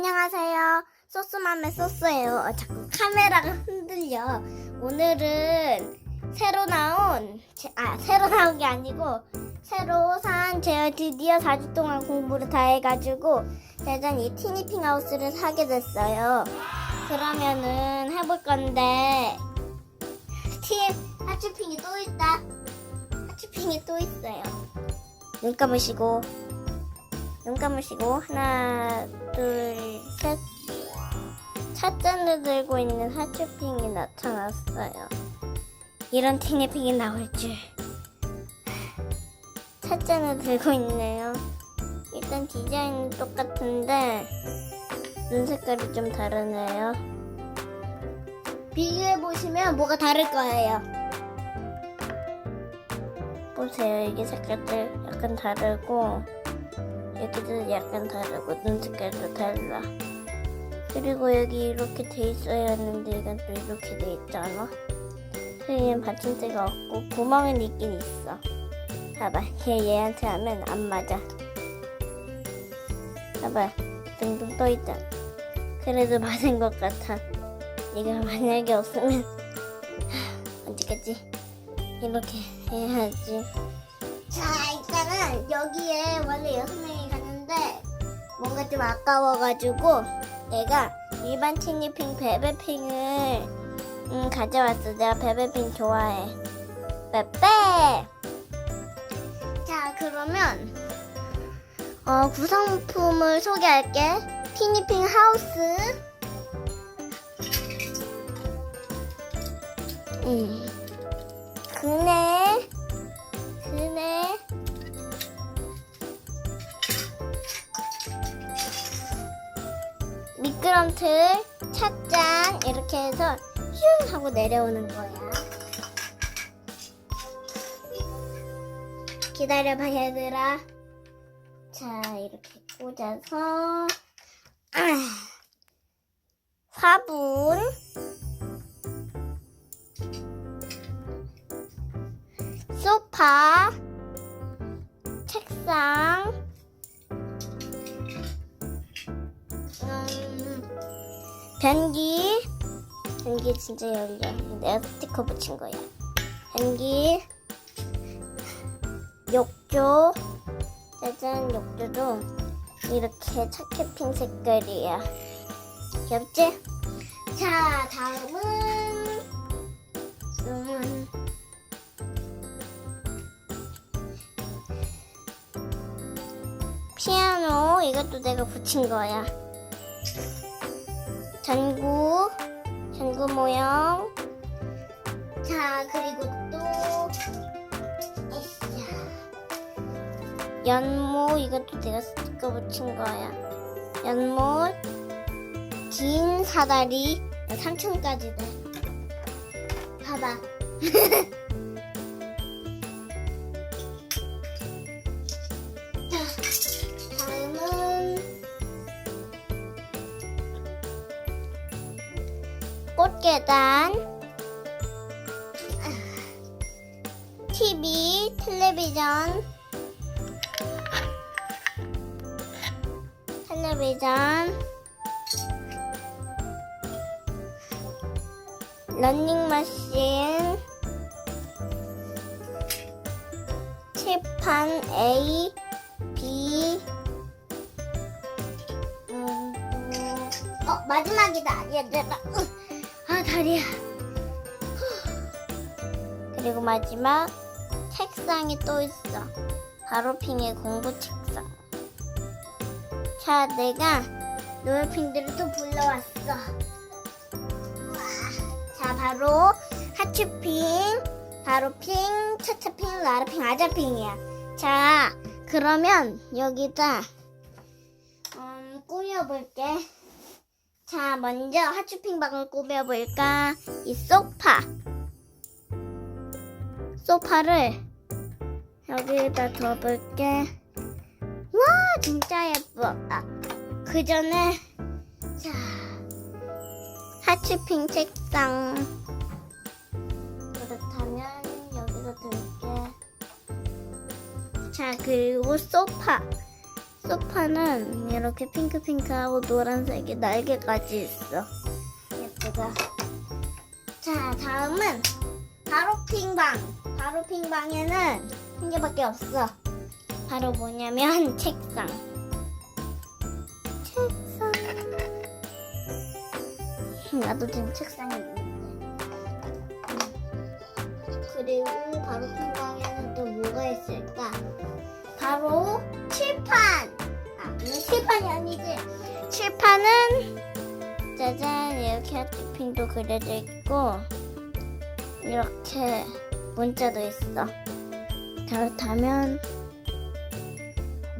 안녕하세요. 소스맘의 소스예요. 어, 자꾸 카메라가 흔들려. 오늘은 새로 나온, 제- 아, 새로 나온 게 아니고, 새로 산, 제가 드디어 4주 동안 공부를 다 해가지고, 짜잔 이 티니핑 하우스를 사게 됐어요. 그러면은 해볼 건데, 팀, 하츄핑이 또 있다. 하츄핑이 또 있어요. 눈 감으시고, 눈 감으시고 하나 둘셋. 찻잔을 들고 있는 하츄핑이 나타났어요. 이런 티니핑이 나올 줄. 찻잔을 들고 있네요. 일단 디자인은 똑같은데 눈 색깔이 좀 다르네요. 비교해 보시면 뭐가 다를 거예요? 보세요. 이게 색깔들 약간 다르고 여기도 약간 다르고 눈 색깔도 달라. 그리고 여기 이렇게 돼 있어야 하는데 이건 또 이렇게 돼 있잖아. 틀리는 받침대가 없고 구멍은 있긴 있어. 봐봐, 얘 얘한테 하면 안 맞아. 봐봐, 둥둥 떠 있잖아. 그래도 맞은 것 같아. 이거 만약에 없으면 하, 어디까지 이렇게 해야지. 자, 일단은 여기에 원래 여섯 명이 뭔가 좀 아까워가지고 내가 일반 티니핑 베베핑을 음, 가져왔어. 내가 베베핑 좋아해. 빼빼. 자, 그러면 어, 구성품을 소개할게. 티니핑 하우스. 음. 그네. 미끄럼틀, 찻잔 이렇게 해서 슝 하고 내려오는 거야. 기다려봐 얘들아. 자 이렇게 꽂아서. 아, 화분. 소파. 책상 변기. 변기 진짜 열려. 내가 스티커 붙인 거야. 변기. 욕조. 짜잔 욕조도 이렇게 차케핑 색깔이야. 귀엽지? 자 다음은 음, 피아노. 이것도 내가 붙인 거야. 전구 전구 모형. 자 그리고 또 에이씨. 연못 이것도 내가 스티커 붙인 거야. 연못 긴 사다리 3층까지 돼. 봐봐. 꽃게단 TV, 텔레비전 텔레비전 런닝머신 칠판 A, B. 음, 또- 어 마지막이다. 얘들아 다리야 후. 그리고 마지막 책상이 또 있어 바로핑의 공부 책상 자 내가 노을핑들을 또 불러왔어. 자 바로 하츄핑 바로핑 차차핑 라라핑 아자핑이야 자 그러면 여기다 음, 꾸며볼게 자, 먼저 하츄핑 방을 꾸며볼까? 이 소파. 소파를 여기에다 둬볼게. 와, 진짜 예뻐. 아, 그 전에, 자, 하츄핑 책상. 그렇다면 여기다 둘게. 자, 그리고 소파. 소파는 이렇게 핑크핑크하고 노란색이 날개까지 있어. 예쁘다. 자, 다음은 바로 핑방. 바로 핑방에는 한 개밖에 없어. 바로 뭐냐면 책상. 책상. 나도 지금 책상이 있는데. 그리고 바로 핑방에는 또 뭐가 있을까? 바로 칠판. 칠판이 아니지. 칠판은 짜잔 이렇게 하트핑도 그려져 있고 이렇게 문자도 있어. 그렇다면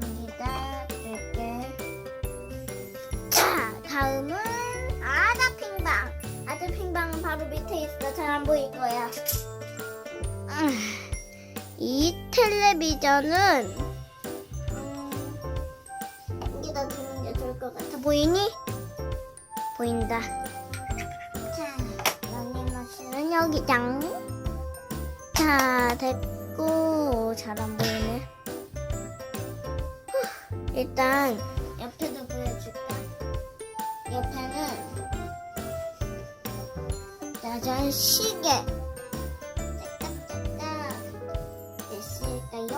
여기다 이렇게 자 다음은 아다핑방. 아다핑방은 바로 밑에 있어. 잘 안 보일 거야. 아, 이 텔레비전은 잘 안 보이네. 후, 일단, 옆에도 보여줄까? 옆에는, 짜잔, 시계. 짝짝짝짝. 됐을까요?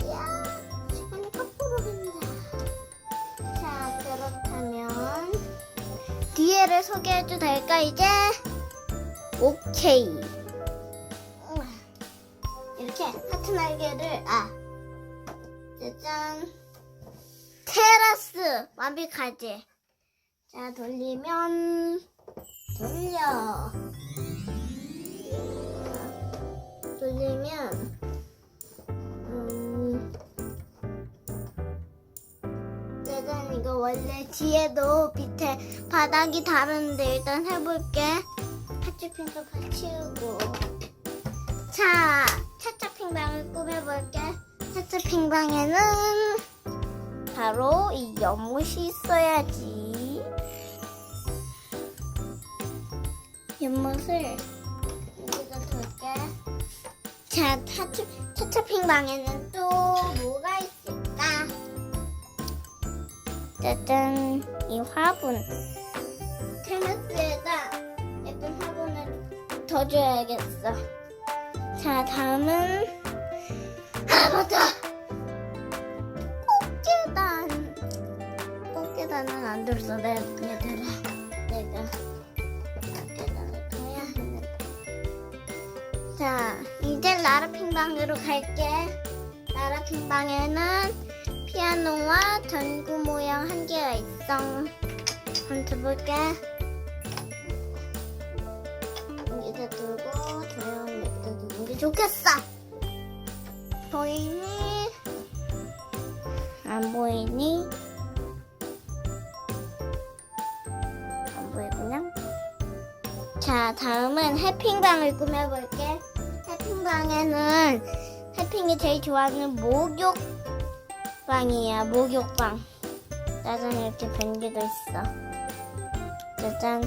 이야, 시간이 거꾸로 간다. 자, 그렇다면 뒤에를 소개해도 될까 이제? 오케이. 개를 아. 짜잔. 테라스 완벽하지? 자 돌리면 돌려. 돌리면 음. 짜잔 이거 원래 뒤에도 밑에 바닥이 다른데 일단 해볼게. 파츠핑도 받치우고. 자 차차핑방을 꾸며볼게. 차차핑방에는 바로 이 연못이 있어야지. 연못을 여기다 둘게. 자 차차, 차차핑방에는 또 뭐가 있을까? 짜잔 이 화분. 테라스에다 예쁜 화분을 더 줘야겠어 자 다음은 아 맞다! 꽃게단. 꽃게단은 안 뒀어. 내 얘들아 내가 꽃게단을 둬야 하는데. 자 이제 라라핑방으로 갈게. 라라핑방에는 피아노와 전구 모양 한 개가 있어. 한번 들어볼게. 해핑방을 꾸며볼게. 해핑방에는 해핑이 제일 좋아하는 목욕 방이야 목욕방 짜잔 이렇게 변기도 있어. 짜잔.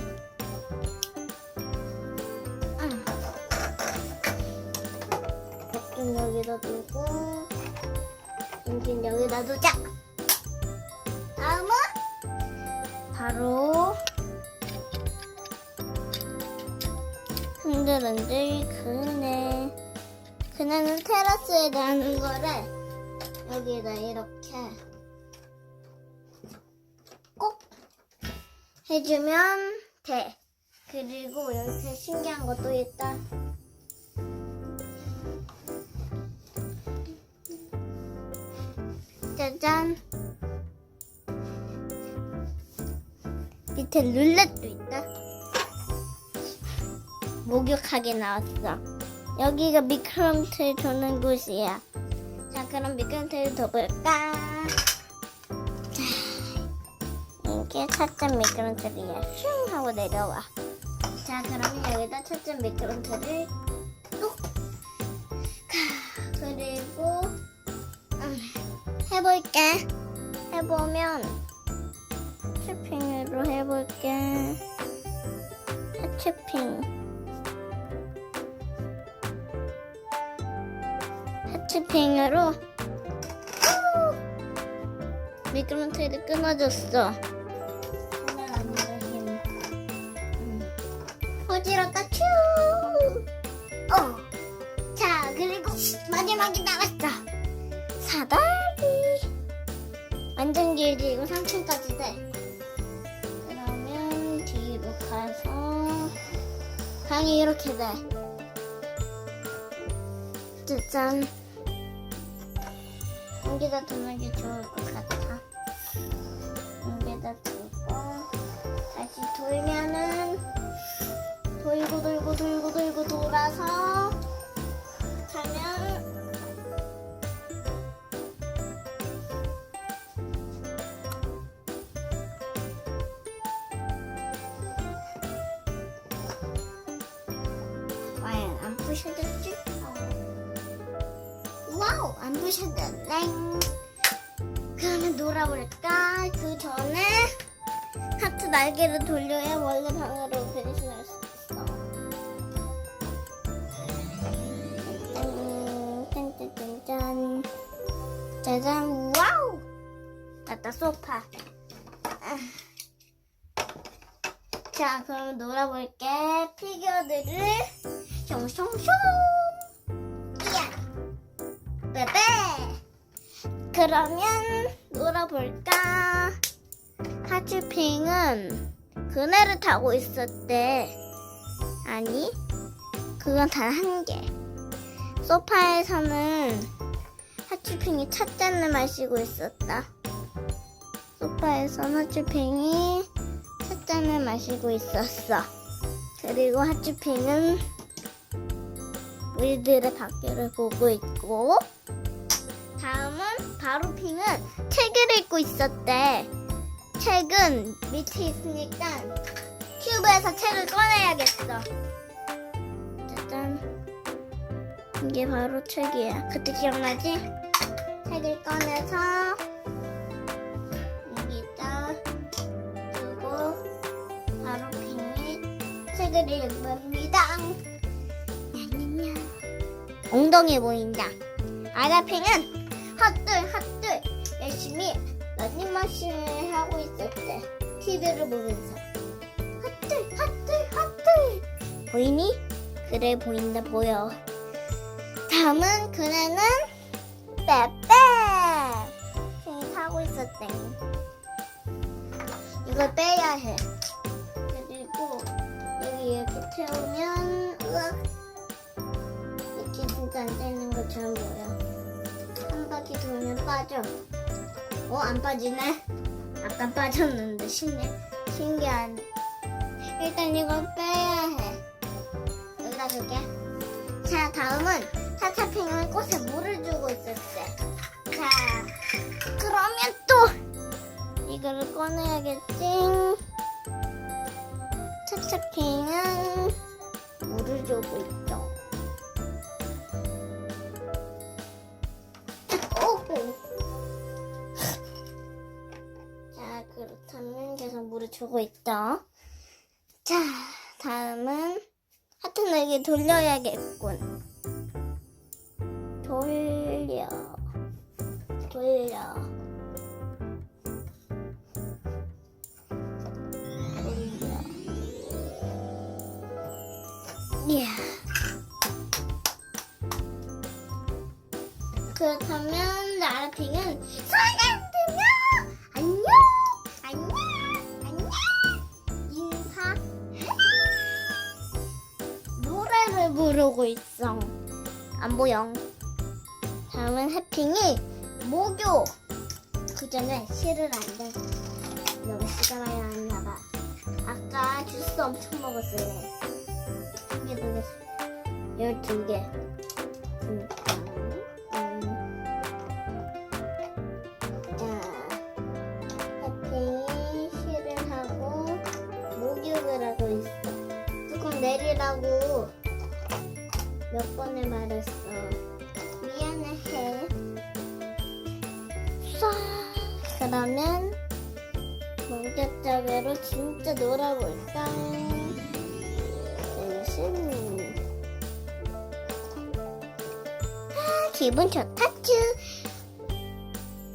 좀 여기다 두고 인진 여기다 두자. 다음은 바로 흔들흔들 그네 그네는 테라스에 나는 거를 여기다 이렇게 꼭 해주면 돼. 그리고 이렇게 신기한 것도 있다. 짜잔. 밑에 룰렛도 있다. 목욕하게 나왔어. 여기가 미끄럼틀 도는 곳이야. 자, 그럼 미끄럼틀을 더 볼까? 자, 이게 첫째 미끄럼틀이야. 슝 하고 내려와. 자, 그러면 여기다 첫째 미끄럼틀을 뚝. 가. 그리고 음, 해볼게. 해보면 해치핑으로 해볼게. 해치핑. 해치핑으로 미끄럼틀이 끊어졌어. 장난 아니다, 힘. 음. 어지럽다, 츄! 어. 자, 그리고 마지막에 나왔어. 사다리. 완전 길지, 이거 3층까지 돼. 그러면 뒤로 가서 방이 이렇게 돼. 짜잔. 여기다 두는 게 좋을 것 같아. 여기다 두고 다시 돌면은 돌고 돌고 돌고 돌고 돌아서 가면 과연 안 부셔졌지? 부셔졌네. 그러면 놀아볼까? 그 전에 하트 날개를 돌려야 원래 방으로 변신할 수 있어. 짠, 짠짠짠짠. 짜잔 와우! 맞다 소파. 아. 자 그럼 놀아볼게. 피규어들을 숑숑숑 이야! 빼빼 그러면 놀아볼까? 하츄핑은 그네를 타고 있었대. 아니 그건 단 한 개. 소파에서는 하츄핑이 찻잔을 마시고 있었다. 소파에선 하츄핑이 찻잔을 마시고 있었어. 그리고 하츄핑은 우리들의 밖에를 보고 있고 다음은 바로핑은 책을 읽고 있었대. 책은 밑에 있으니까 큐브에서 책을 꺼내야겠어. 짜잔. 이게 바로 책이야. 그때 기억나지? 책을 꺼내서 여기다 두고 바로핑이 책을 읽습니다. 엉덩이 보인다. 아가핑은 헛들 헛들 열심히 런닝머신을 하고 있었대. TV를 보면서 헛들 헛들 헛들 보이니? 그래 보인다 보여. 다음은 그네는 빼빼 핑이 타고 있었대. 이걸 빼야 해. 그리고 여기 이렇게 태우면 으악 이렇게 진짜 앉아있는 것처럼 보여. 한 바퀴 돌면 빠져. 어, 안 빠지네? 아까 빠졌는데 신기, 신기한. 일단 이걸 빼야 해. 여기다 줄게. 자, 다음은 차차핑은 꽃에 물을 주고 있었대. 자, 그러면 또 이거를 꺼내야겠지. 차차핑은 물을 주고 있죠. 주고 있다. 자, 다음은 하트 날개 돌려야겠군. 돌려. 돌려. 돌려. 그렇다면 나라핑은 부르고 있어. 안 보여. 다음은 해핑이 목욕 그 전에 실을 안 돼. 너무 시가 많이 났나 봐. 아까 주스 엄청 먹었어요. 한개 돌렸어? 열두 개 몇 번을 말했어. 미안해. 쏴. 그러면 목욕자배로 진짜 놀아볼까? 대신 아, 기분 좋다 쭈.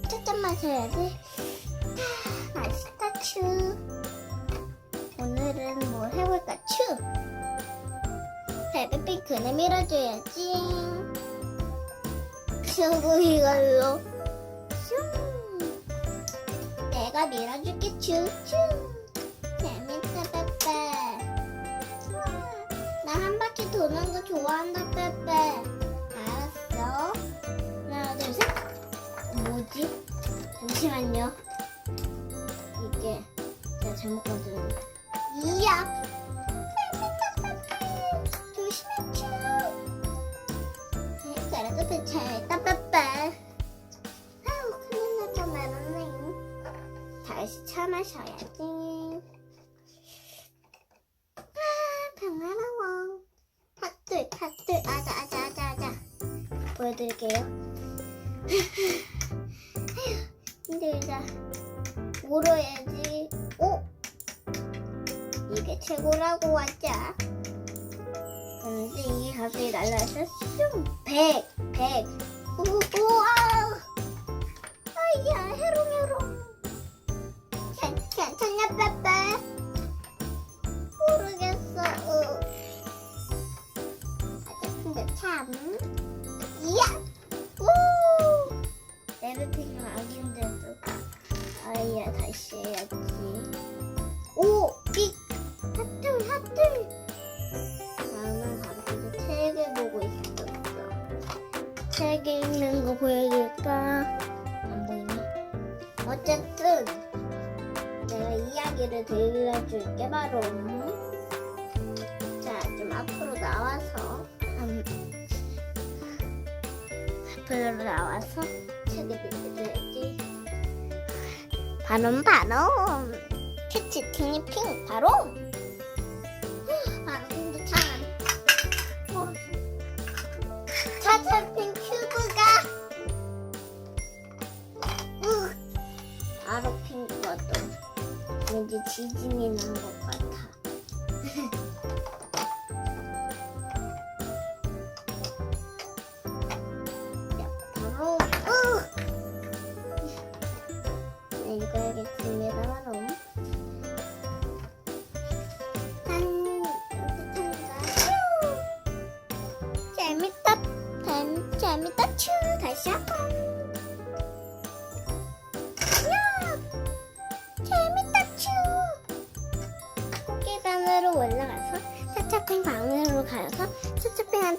찻잔 마셔야 돼. 추. 오늘은 뭘 해볼까? 추. 베비핑크는 밀어줘야지. 그리고 이걸로 슝. 내가 밀어줄게 추추. 재밌다 빼빼. 나 한 바퀴 도는 거 좋아한다 빼빼. 알았어. 하나 둘 셋. 뭐지? 잠시만요. 이게 제가 잘못 건드렸네. 이야! 그래도 괜찮다, 빠빠. 아우, 큰일 날 뻔했네. 다시 차 마셔야지. 아, 평화로워. 핫들, 핫들, 아자, 아자, 아자, 아자. 보여드릴게요. 들려줄게, 바로. 자, 좀 앞으로 나와서. 음, 앞으로 나와서 책을 읽어줘야지. 바로, 바로. 캐치팅이 핑, 바로. 바로 근데 참. 어. 왠지 지진이 난 것 같아.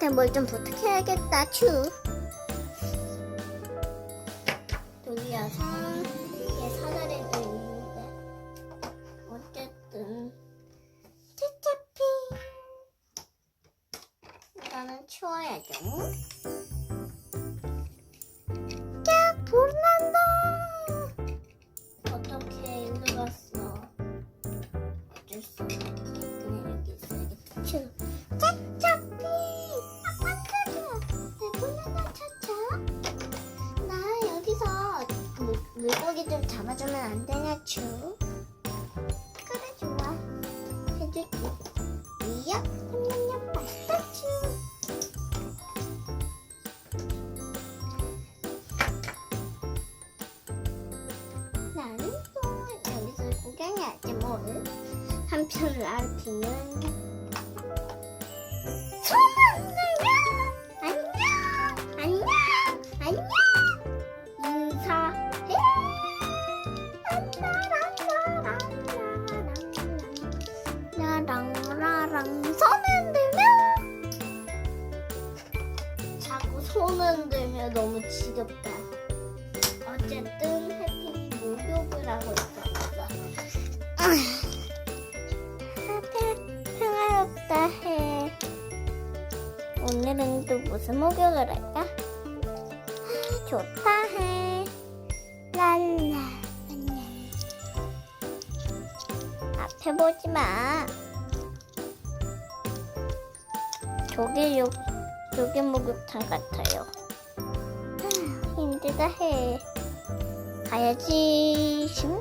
차차핑한테 뭘 좀 부탁해야겠다. 츄. 좀 잡아주면 안 되냐, 츄? 그래, 좋아. 해줄게. 이야, 냠냠냠, 맛있다, 츄. 나는 또 여기서 구경해야지, 뭘. 한편 라르피는 손 흔들면 너무 지겹다. 어쨌든 해피 목욕을 하고 있었어. 평화롭다 해. 오늘은 또 무슨 목욕을 할까? 아, 좋다 해. 랄라. 앞에 보지 마. 조개 욕, 조개 목욕탕 같아요. 아, 힘들다 해. 가야지. 슝.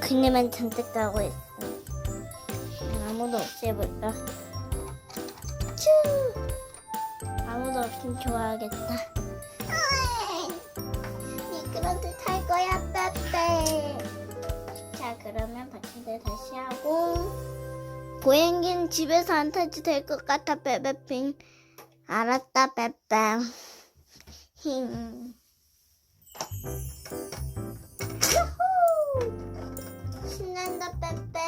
그네만 잔뜩 가고 있어. 아무도 없애볼까? 츄! 아무도 없으면 좋아하겠다. 그러면 받침대 다시 하고. 보행기는 집에서 안 타도 될 것 같아, 빼빼핑. 알았다, 빼빼. 힝. 신난다, 빼빼.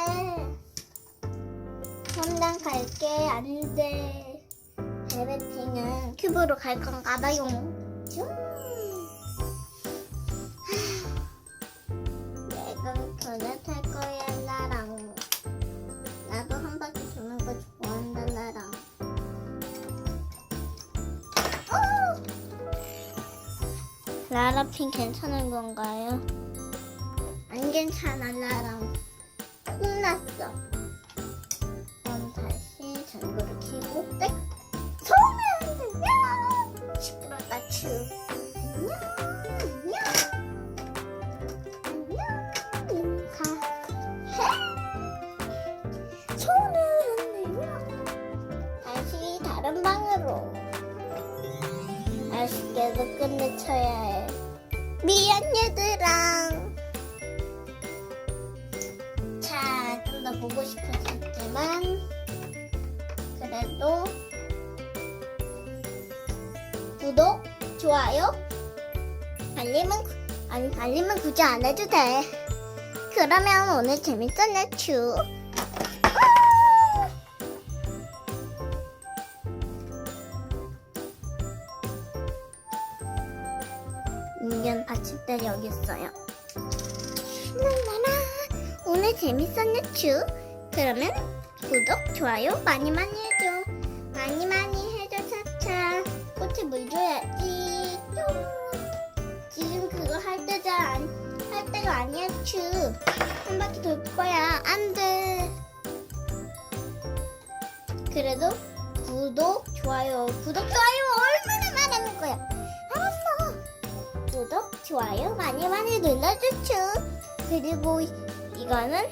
hom당 갈게, 안 돼. 베베핑은 큐브로 갈 건가 봐요. 슝. 라라핑 괜찮은 건가요? 안 괜찮아, 나랑. 혼났어. 아쉽게도 끝내쳐야 해. 미안, 얘들아. 자, 좀 더 보고 싶었지만, 그래도 구독, 좋아요, 알림은, 구- 아니, 알림은 굳이 안 해도 돼. 그러면 오늘 재밌었네, 츄. 오늘 재밌었네 츄. 그러면 구독, 좋아요 많이 많이 해줘. 많이 많이 해줘 차차. 꽃에 물 줘야지. 뿅. 지금 그거 할 때자 안할 때가 아니야 츄. 한 바퀴 돌 거야. 안 돼. 그래도 구독, 좋아요, 구독, 좋아요 얼마나 말하는 거야. 알았어. 구독, 좋아요 많이 많이 눌러주죠. 그리고 이- 이거는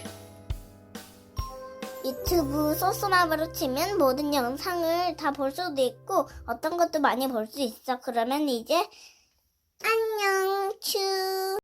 유튜브 소스맘으로 치면 모든 영상을 다 볼 수도 있고 어떤 것도 많이 볼 수 있어. 그러면 이제 안녕 츄.